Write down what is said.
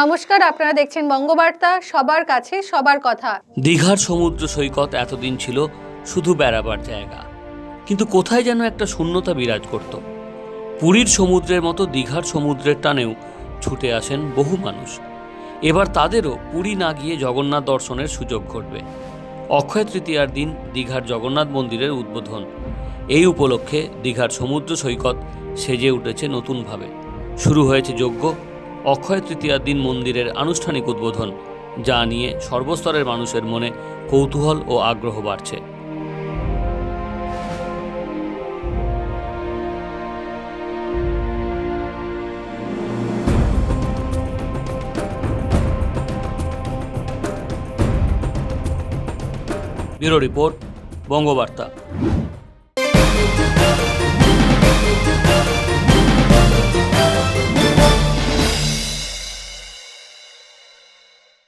নমস্কার, আপনারা দেখছেন বঙ্গবার্তা, সবার কাছে সবার কথা। দীঘার সমুদ্র সৈকত এতদিন ছিল শুধু বেড়াবার জায়গা। কিন্তু কোথায় যেন একটা শূন্যতা বিরাজ করত। পুরীর সমুদ্রের মতো দীঘার সমুদ্রের টানেও ছুটে আসেন বহু মানুষ। এবার তাদেরও পুরী না গিয়ে জগন্নাথ দর্শনের সুযোগ ঘটবে। অক্ষয় তৃতীয়ার দিন দীঘার জগন্নাথ মন্দিরের উদ্বোধন। এই উপলক্ষে দীঘার সমুদ্র সৈকত সেজে উঠেছে নতুনভাবে। শুরু হয়েছে যজ্ঞ অক্ষয় তৃতীয়ার দিন মন্দিরের আনুষ্ঠানিক উদ্বোধন, যা নিয়ে সর্বস্তরের মানুষের মনে কৌতূহল ও আগ্রহ বাড়ছে। Bureau report, Bangabarta.